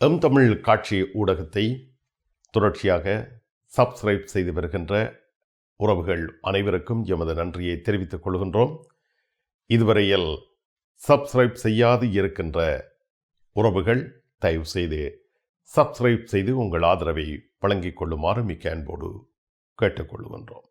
M Tamil காட்சி ஊடகத்தை தொடர்ச்சியாக சப்ஸ்கிரைப் செய்து வருகின்ற உறவுகள் அனைவருக்கும் எமது நன்றியை தெரிவித்துக் கொள்கின்றோம். இதுவரையில் சப்ஸ்கிரைப் செய்யாது இருக்கின்ற உறவுகள் தயவு செய்து சப்ஸ்கிரைப் செய்து உங்கள் ஆதரவை வழங்கிக் கொள்ளுமாறு மிக்க அன்போடு கேட்டுக்கொள்கின்றோம்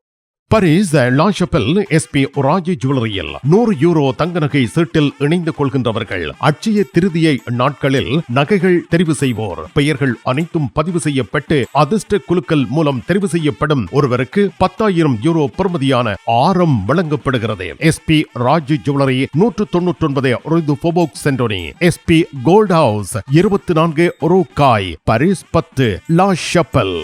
பரிஸ் லாஷப்பில் எஸ்பி ராஜி ஜுவல்லரியில் நூறு யூரோ தங்க நகை சீட்டில் இணைந்து கொள்கின்றவர்கள். அச்சய திருதியை நாட்களில் நகைகள் தெரிவு செய்வோர். பெயர்கள் அனைத்தும் பதிவு செய்யப்பட்டு அதிர்ஷ்ட குழுக்கள் மூலம் தெரிவு செய்யப்படும் ஒருவருக்கு பத்தாயிரம் யூரோ பெறுமதியான ஆரம் வழங்கப்படுகிறது. எஸ்பி ராஜி ஜுவல்லரி நூற்று தொன்னூற்றி ஒன்பது ருது போபோக் சென்டோனி எஸ்பி கோல்ட் ஹவுஸ் இருபத்தி நான்கு பரிஸ் பத்து லா ஷப்பல்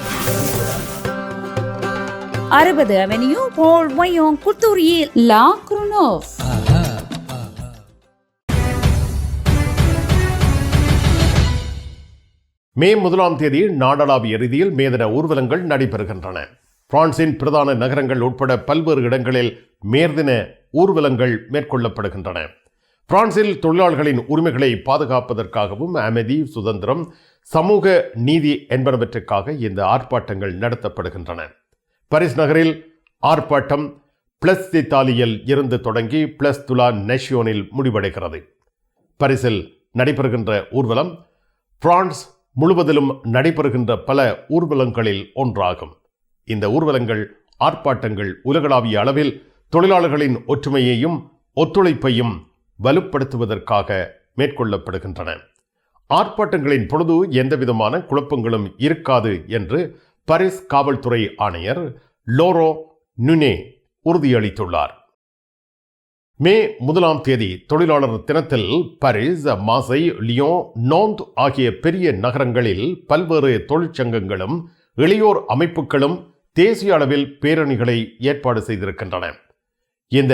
அறுபது அவென்யூ போல் ஒயோங் குத்தூரியில் லா குருனோவ் மே முதலாம் தேதி நாடளாவிய ரீதியில் மேதன ஊர்வலங்கள் நடைபெறுகின்றன. பிரான்சின் பிரதான நகரங்கள் உட்பட பல்வேறு இடங்களில் மேற்தின ஊர்வலங்கள் மேற்கொள்ளப்படுகின்றன. பிரான்சில் தொழிலாளர்களின் உரிமைகளை பாதுகாப்பதற்காகவும் அமைதி சுதந்திரம் சமூக நீதி என்பனவற்றுக்காக இந்த ஆர்ப்பாட்டங்கள் நடத்தப்படுகின்றன. பரிஸ் நகரில் ஆர்ப்பாட்டம் பிளஸ் இத்தாலியில் இருந்து தொடங்கி பிளஸ் துலா நெஷியோனில் முடிவடைகிறது. பரிசில் நடைபெறுகின்ற ஊர்வலம் பிரான்ஸ் முழுவதிலும் நடைபெறுகின்ற பல ஊர்வலங்களில் ஒன்றாகும். இந்த ஊர்வலங்கள் ஆர்ப்பாட்டங்கள் உலகளாவிய அளவில் தொழிலாளர்களின் ஒற்றுமையையும் ஒத்துழைப்பையும் வலுப்படுத்துவதற்காக மேற்கொள்ளப்படுகின்றன. ஆர்ப்பாட்டங்களின் பொழுது எந்தவிதமான குழப்பங்களும் இருக்காது என்று பரிஸ் காவல்துறை ஆணையர் லோரோ நுனே உறுதியளித்துள்ளார். மே முதலாம் தேதி தொழிலாளர் தினத்தில் பாரிஸ் மாசை லியோன் நோந்த் ஆகிய பெரிய நகரங்களில் பல்வேறு தொழிற்சங்கங்களும் இளையோர் அமைப்புகளும் தேசிய அளவில் பேரணிகளை ஏற்பாடு செய்திருக்கின்றன. இந்த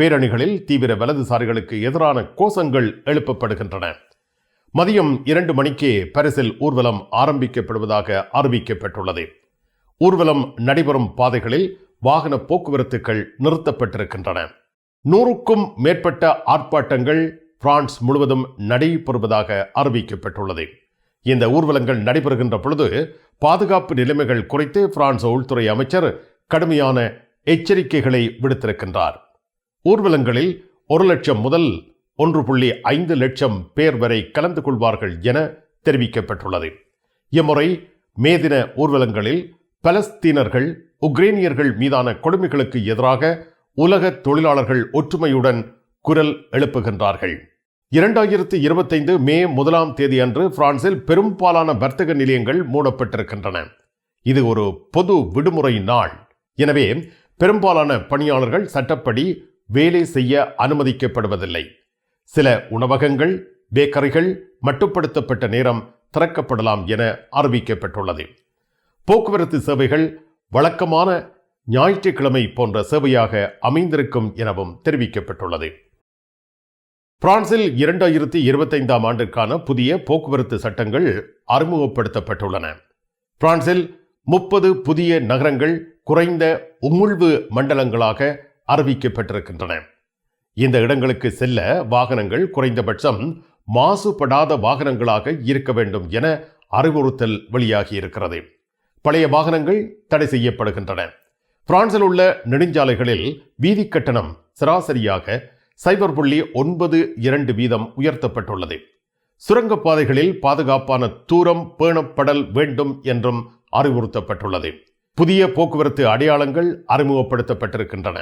பேரணிகளில் தீவிர வலதுசாரிகளுக்கு எதிரான கோஷங்கள் எழுப்பப்படுகின்றன. மதியம் இரண்டு மணிக்கு பரிசில் ஊர்வலம் ஆரம்பிக்கப்படுவதாக அறிவிக்கப்பட்டுள்ளது. ஊர்வலம் நடைபெறும் பாதைகளில் வாகன போக்குவரத்துகள் நிறுத்தப்பட்டிருக்கின்றன. நூறுக்கும் மேற்பட்ட ஆர்ப்பாட்டங்கள் பிரான்ஸ் முழுவதும் நடைபெறுவதாக அறிவிக்கப்பட்டுள்ளது. இந்த ஊர்வலங்கள் நடைபெறுகின்ற பொழுது பாதுகாப்பு நிலைமைகள் குறித்து பிரான்ஸ் உள்துறை அமைச்சர் கடுமையான எச்சரிக்கைகளை விடுத்திருக்கின்றார். ஊர்வலங்களில் ஒரு லட்சம் முதல் ஒன்று புள்ளி ஐந்து லட்சம் பேர் வரை கலந்து கொள்வார்கள் என தெரிவிக்கப்பட்டுள்ளது. இம்முறை மேதின ஊர்வலங்களில் பலஸ்தீனர்கள் உக்ரைனியர்கள் மீதான கொடுமைகளுக்கு எதிராக உலக தொழிலாளர்கள் ஒற்றுமையுடன் குரல் எழுப்புகின்றார்கள். இரண்டாயிரத்தி இருபத்தைந்து மே முதலாம் தேதி அன்று பிரான்சில் பெரும்பாலான வர்த்தக நிலையங்கள் மூடப்பட்டிருக்கின்றன. இது ஒரு பொது விடுமுறை நாள். எனவே பெரும்பாலான பணியாளர்கள் சட்டப்படி வேலை செய்ய அனுமதிக்கப்படுவதில்லை. சில உணவகங்கள் பேக்கரிகள் மட்டுப்படுத்தப்பட்ட நேரம் திறக்கப்படலாம் என அறிவிக்கப்பட்டுள்ளது. போக்குவரத்து சேவைகள் வழக்கமான ஞாயிற்றுக்கிழமை போன்ற சேவையாக அமைந்திருக்கும் எனவும் தெரிவிக்கப்பட்டுள்ளது. பிரான்சில் இரண்டாயிரத்தி இருபத்தைந்தாம் ஆண்டிற்கான புதிய போக்குவரத்து சட்டங்கள் அறிமுகப்படுத்தப்பட்டுள்ளன. பிரான்சில் முப்பது புதிய நகரங்கள் குறைந்த உமிழ்வு மண்டலங்களாக அறிவிக்கப்பட்டிருக்கின்றன. இந்த இடங்களுக்கு செல்ல வாகனங்கள் குறைந்தபட்சம் மாசுபடாத வாகனங்களாக இருக்க வேண்டும் என அறிவுறுத்தல் வெளியாகியிருக்கிறது. பழைய வாகனங்கள் தடை செய்யப்படுகின்றன. பிரான்சில் உள்ள நெடுஞ்சாலைகளில் வீதி கட்டணம் சராசரியாக சைபர் புள்ளி ஒன்பது இரண்டு வீதம் உயர்த்தப்பட்டுள்ளது. சுரங்கப்பாதைகளில் பாதுகாப்பான தூரம் பேணப்படல் வேண்டும் என்றும் அறிவுறுத்தப்பட்டுள்ளது. புதிய போக்குவரத்து அடையாளங்கள் அறிமுகப்படுத்தப்பட்டிருக்கின்றன.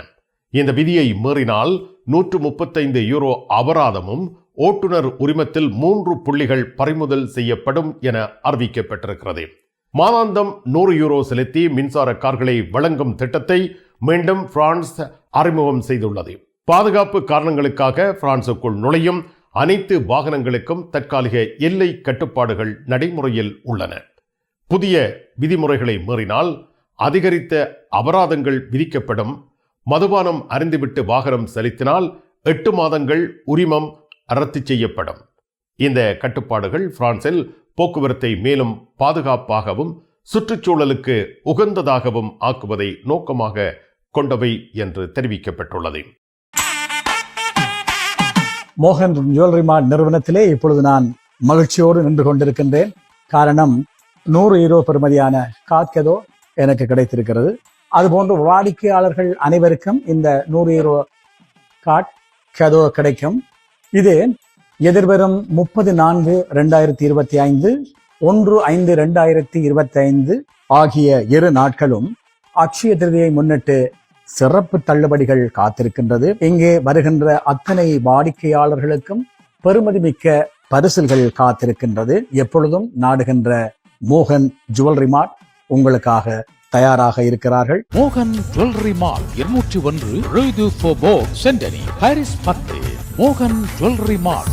இந்த விதியை மீறினால் நூற்று முப்பத்தைந்து யூரோ அபராதமும் ஓட்டுநர் உரிமத்தில் மூன்று புள்ளிகள் பறிமுதல் செய்யப்படும் என அறிவிக்கப்பட்டிருக்கிறது. மாதாந்தம் நூறு யூரோ செலுத்தி மின்சார கார்களை வழங்கும் திட்டத்தை மீண்டும் பிரான்ஸ் அறிமுகம் செய்துள்ளது. பாதுகாப்பு காரணங்களுக்காக பிரான்சுக்குள் நுழையும் அனைத்து வாகனங்களுக்கும் தற்காலிக எல்லை கட்டுப்பாடுகள் நடைமுறையில் உள்ளன. புதிய விதிமுறைகளை மீறினால் அதிகரித்த அபராதங்கள் விதிக்கப்படும் மதுபானம் அறிந்துவிட்டு வாகனம் செலுத்தினால் எட்டு மாதங்கள் உரிமம் ரத்து செய்யப்படும். இந்த கட்டுப்பாடுகள் பிரான்சில் போக்குவரத்தை மேலும் பாதுகாப்பாகவும் சுற்றுச்சூழலுக்கு உகந்ததாகவும் ஆக்குவதை நோக்கமாக கொண்டவை என்று தெரிவிக்கப்பட்டுள்ளது. மோகன் ஜுவல்லரி மார்ட் நிறுவனத்திலே இப்பொழுது நான் மகிழ்ச்சியோடு நின்று கொண்டிருக்கின்றேன். காரணம் நூறு யூரோ பெறுமதியான காத்கதோ எனக்கு கிடைத்திருக்கிறது. அதுபோன்று வாடிக்கையாளர்கள் அனைவருக்கும் இந்த நூறு யூரோ காட் கதோ கிடைக்கும். இது எதிர்வரும் முப்பது நான்கு ரெண்டாயிரத்தி இருபத்தி ஐந்து ஒன்று ஐந்து ரெண்டாயிரத்தி இருபத்தி ஐந்து ஆகிய இரு நாட்களும் அக்ஷய திருதியை முன்னிட்டு சிறப்பு தள்ளுபடிகள் காத்திருக்கின்றது. இங்கே வருகின்ற அத்தனை வாடிக்கையாளர்களுக்கும் பெருமதிமிக்க பரிசில்கள் காத்திருக்கின்றது. எப்பொழுதும் நாடுகின்ற மோகன் ஜுவல்லரி மார்ட் உங்களுக்காக தயாராக இருக்கிறார்கள். மோகன் ஜுவல்லரி மால் இருநூற்றி ஒன்று சென்டனி பாரிஸ் பத்து. மோகன் ஜுவல்லரி மால்.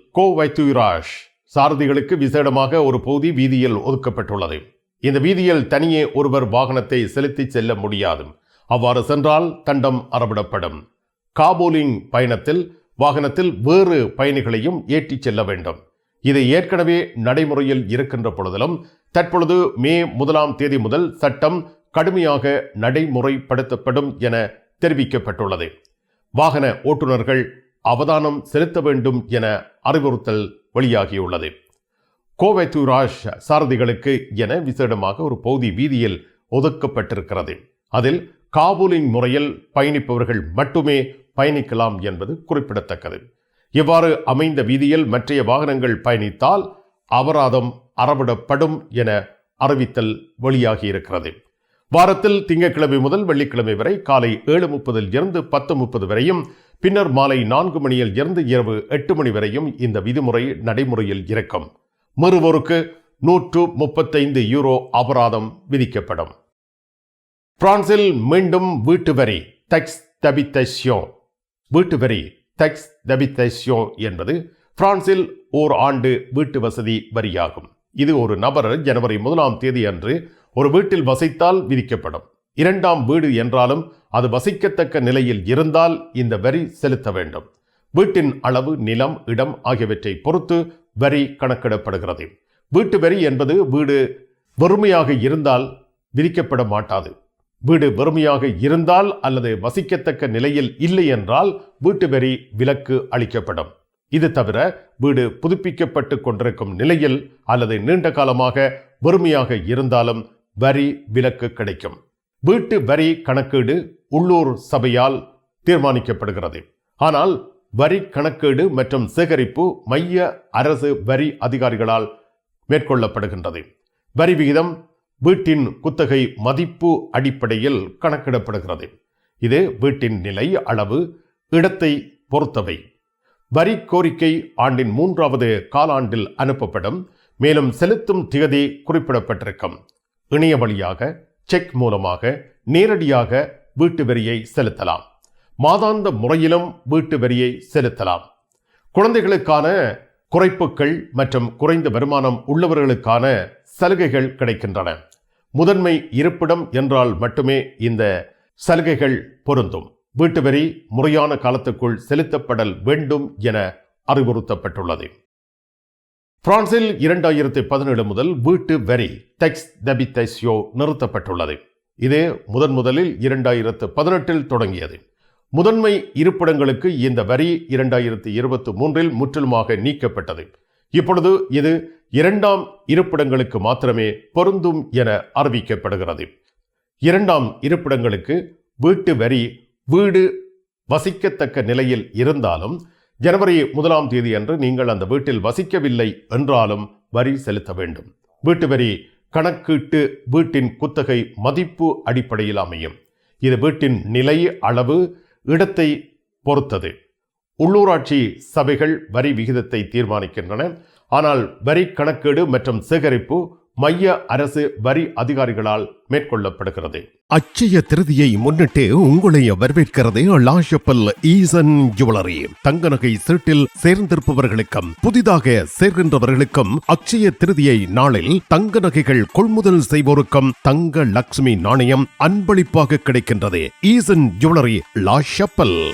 கோ வைத்துராஷ் சாரதிகளுக்கு விசேடமாக ஒரு பகுதி வீதியில் ஒதுக்கப்பட்டுள்ளது. இந்த வீதியில் தனியே ஒருவர் வாகனத்தை செலுத்தி செல்ல முடியாது. அவ்வாறு சென்றால் தண்டம் அறவிடப்படும். காபூலிங் பயணத்தில் வாகனத்தில் வேறு பயணிகளையும் ஏற்றிச் செல்ல வேண்டும். இது ஏற்கனவே நடைமுறையில் இருக்கின்ற பொழுதிலும் தற்பொழுது மே முதலாம் தேதி முதல் சட்டம் கடுமையாக நடைமுறைப்படுத்தப்படும் என தெரிவிக்கப்பட்டுள்ளது. வாகன ஓட்டுநர்கள் அவதானம் செலுத்த வேண்டும் என அறிவுறுத்தல் வெளியாகியுள்ளது. கோவை தூராஷ் சாரதிகளுக்கு என விசேடமாக ஒரு பகுதி வீதியில் ஒதுக்கப்பட்டிருக்கிறது. அதில் காபூலின் முறையில் பயணிப்பவர்கள் மட்டுமே பயணிக்கலாம் என்பது குறிப்பிடத்தக்கது. இவ்வாறு அமைந்த வீதியில் மற்றைய வாகனங்கள் பயணித்தால் அபராதம் அறவிடப்படும் என அறிவித்தல் வெளியாகியிருக்கிறது. வாரத்தில் திங்கட்கிழமை முதல் வெள்ளிக்கிழமை வரை காலை ஏழு முப்பதில் இருந்து பத்து முப்பது வரையும் பின்னர் மாலை நான்கு மணியில் இருந்து இரவு எட்டு மணி வரையும் இந்த விதிமுறை நடைமுறையில் இருக்கும். மறுவோருக்கு நூற்று முப்பத்தைந்து யூரோ அபராதம் விதிக்கப்படும். பிரான்சில் மீண்டும் வீட்டு வரி டெக்ஸ் தபித்தசியோன் வீட்டு வரி டெக்ஸ் தபித்தசியோன் என்பது பிரான்சில் ஓர் ஆண்டு வீட்டு வசதி வரியாகும். இது ஒரு நபர் ஜனவரி முதலாம் தேதி அன்று ஒரு வீட்டில் வசித்தால் விதிக்கப்படும். இரண்டாம் வீடு என்றாலும் அது வசிக்கத்தக்க நிலையில் இருந்தால் இந்த வரி செலுத்த வேண்டும். வீட்டின் அளவு நிலம் இடம் ஆகியவற்றை பொறுத்து வரி கணக்கிடப்படுகிறது. வீட்டு வரி என்பது வீடு வறுமையாக இருந்தால் விதிக்கப்பட மாட்டாது. வீடு வறுமையாக இருந்தால் அல்லது வசிக்கத்தக்க நிலையில் இல்லை என்றால் வீட்டு வரி விலக்கு அளிக்கப்படும். இது தவிர வீடு புதுப்பிக்கப்பட்டு கொண்டிருக்கும் நிலையில் அல்லது நீண்ட காலமாக வறுமையாக இருந்தாலும் வரி விலக்கு கிடைக்கும். வீட்டு வரி கணக்கீடு உள்ளூர் சபையால் தீர்மானிக்கப்படுகிறது. ஆனால் வரி கணக்கீடு மற்றும் சேகரிப்பு மைய அரசு வரி அதிகாரிகளால் மேற்கொள்ளப்படுகின்றது. வரி விகிதம் வீட்டின் குத்தகை மதிப்பு அடிப்படையில் கணக்கிடப்படுகிறது. இது வீட்டின் நிலை அளவு இடத்தை பொறுத்தவை. வரி கோரிக்கை ஆண்டின் மூன்றாவது காலாண்டில் அனுப்பப்படும் மேலும் செலுத்தும் திகதி குறிப்பிடப்பட்டிருக்கும். இணைய வழியாக செக் மூலமாக நேரடியாக வீட்டு வரியை செலுத்தலாம். மாதாந்த முறையிலும் வீட்டு வரியை செலுத்தலாம். குழந்தைகளுக்கான குறைப்புகள் மற்றும் குறைந்த வருமானம் உள்ளவர்களுக்கான சலுகைகள் கிடைக்கின்றன. முதன்மை இருப்பிடம் என்றால் மட்டுமே இந்த சலுகைகள் பொருந்தும். வீட்டு வரி முறையான காலத்துக்குள் செலுத்தப்படல் வேண்டும் என அறிவுறுத்தப்பட்டுள்ளது. பிரான்சில் இரண்டாயிரத்தி பதினேழு முதல் வீட்டு வரி டெக்ஸ் தபித்தசியோ நிறுத்தப்பட்டுள்ளது. இது முதன் முதலில் இரண்டாயிரத்து பதினெட்டில் தொடங்கியது. முதன்மை இருப்பிடங்களுக்கு இந்த வரி இரண்டாயிரத்தி இருபத்தி மூன்றில் முற்றிலுமாக நீக்கப்பட்டது. இப்பொழுது இது இரண்டாம் இருப்பிடங்களுக்கு மாத்திரமே பொருந்தும் என அறிவிக்கப்படுகிறது. இரண்டாம் இருப்பிடங்களுக்கு வீட்டு வரி வீடு வசிக்கத்தக்க நிலையில் இருந்தாலும் ஜனவரி முதலாம் தேதி அன்று நீங்கள் அந்த வீட்டில் வசிக்கவில்லை என்றாலும் வரி செலுத்த வேண்டும். வீட்டு வரி கணக்கீட்டு வீட்டின் குத்தகை மதிப்பு அடிப்படையில் அமையும். இது வீட்டின் நிலை அளவு இடத்தை பொறுத்தது. உள்ளூராட்சி சபைகள் வரி விகிதத்தை தீர்மானிக்கின்றன. ஆனால் வரி கணக்கீடு மற்றும் சேகரிப்பு மைய அரசு வரி அதிகாரிகளால் மேற்கொள்ளப்படுகிறது. அச்சய திருதியை முன்னிட்டு உங்களை வரவேற்கிறது லாஷப்பல் ஈசன் ஜுவல்லரி. தங்க நகை சீட்டில் சேர்ந்திருப்பவர்களுக்கும் புதிதாக சேர்கின்றவர்களுக்கும் அச்சய திருதியை நாளில் தங்க நகைகள் கொள்முதல் செய்வோருக்கும் தங்க லக்ஷ்மி நாணயம் அன்பளிப்பாக கிடைக்கின்றது. Eesan jewellery La Chapelle.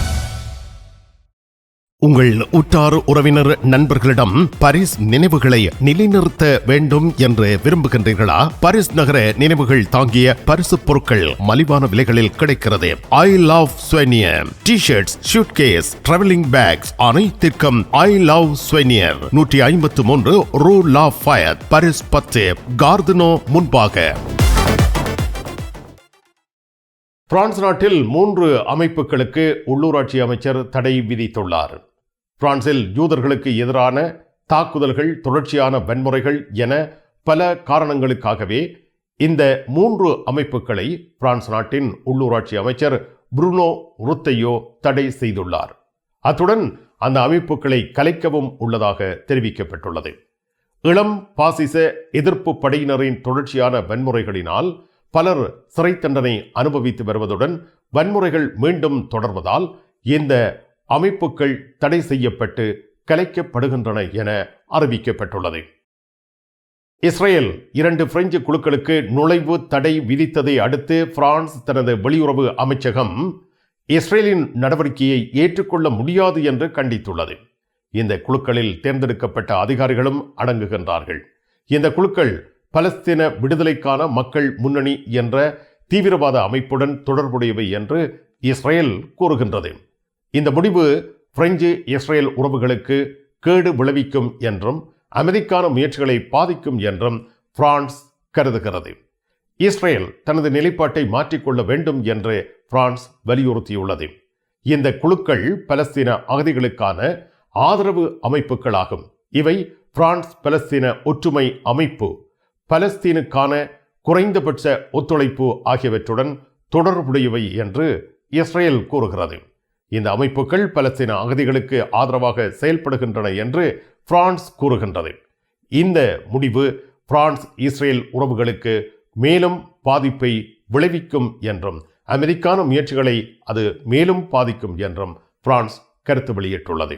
உங்கள் உற்றார் உறவினர் நண்பர்களிடம் பரிஸ் நினைவுகளை நிலைநிறுத்த வேண்டும் என்று விரும்புகின்றீர்களா? பரிஸ் நகர நினைவுகள் தாங்கிய பரிசு பொருட்கள் மலிவான விலைகளில் கிடைக்கிறது. I love souvenir T shirts suitcase travelling bags அனைத்திற்கும் ஐ லவ் ஸ்வெனியர் நூற்றி ஐம்பத்து மூன்று ரூ லா ஃபயர் பரிஸ் பத்து. கார்தனோ முன்பாக. பிரான்ஸ் நாட்டில் மூன்று அமைப்புகளுக்கு உள்ளூராட்சி அமைச்சர் தடை விதித்துள்ளார். பிரான்சில் யூதர்களுக்கு எதிரான தாக்குதல்கள் தொடர்ச்சியான வன்முறைகள் என பல காரணங்களுக்காகவே இந்த மூன்று அமைப்புகளை பிரான்ஸ் நாட்டின் உள்ளூராட்சி அமைச்சர் புருனோ ருத்தையோ தடை செய்துள்ளார். அத்துடன் அந்த அமைப்புகளை கலைக்கவும் உள்ளதாக தெரிவிக்கப்பட்டுள்ளது. இளம் பாசிச எதிர்ப்பு படையினரின் தொடர்ச்சியான வன்முறைகளினால் பலர் சிறை தண்டனை அனுபவித்து வருவதுடன் வன்முறைகள் மீண்டும் தொடர்வதால் இந்த அமைப்புகள் தடை செய்யப்பட்டு கலைக்கப்படுகின்றன என அறிவிக்கப்பட்டுள்ளது. இஸ்ரேல் இரண்டு பிரெஞ்சு குழுக்களுக்கு நுழைவு தடை விதித்ததை அடுத்து பிரான்ஸ் தனது வெளியுறவு அமைச்சகம் இஸ்ரேலின் நடவடிக்கையை ஏற்றுக்கொள்ள முடியாது என்று கண்டித்துள்ளது. இந்த குழுக்களில் தேர்ந்தெடுக்கப்பட்ட அதிகாரிகளும் அடங்குகின்றார்கள். இந்த குழுக்கள் பலஸ்தீன விடுதலைக்கான மக்கள் முன்னணி என்ற தீவிரவாத அமைப்புடன் தொடர்புடையவை என்று இஸ்ரேல் கூறுகின்றது. இந்த முடிவு பிரெஞ்சு இஸ்ரேல் உறவுகளுக்கு கேடு விளைவிக்கும் என்றும் அமெரிக்கான முயற்சிகளை பாதிக்கும் என்றும் பிரான்ஸ் கருதுகிறது. இஸ்ரேல் தனது நிலைப்பாட்டை மாற்றிக்கொள்ள வேண்டும் என்று பிரான்ஸ் வலியுறுத்தியுள்ளது. இந்த குழுக்கள் பலஸ்தீன அகதிகளுக்கான ஆதரவு அமைப்புகளாகும். இவை பிரான்ஸ் பலஸ்தீன ஒற்றுமை அமைப்பு பலஸ்தீனுக்கான குறைந்தபட்ச ஒத்துழைப்பு ஆகியவற்றுடன் தொடர்புடையவை என்று இஸ்ரேல் கூறுகிறது. இந்த அமைப்புகள் பலஸ்தீன அகதிகளுக்கு ஆதரவாக செயல்படுகின்றன என்று பிரான்ஸ் கூறுகின்றது. இந்த முடிவு பிரான்ஸ் இஸ்ரேல் உறவுகளுக்கு மேலும் பாதிப்பை விளைவிக்கும் என்றும் அமெரிக்கான முயற்சிகளை அது மேலும் பாதிக்கும் என்றும் பிரான்ஸ் கருத்து வெளியிட்டுள்ளது.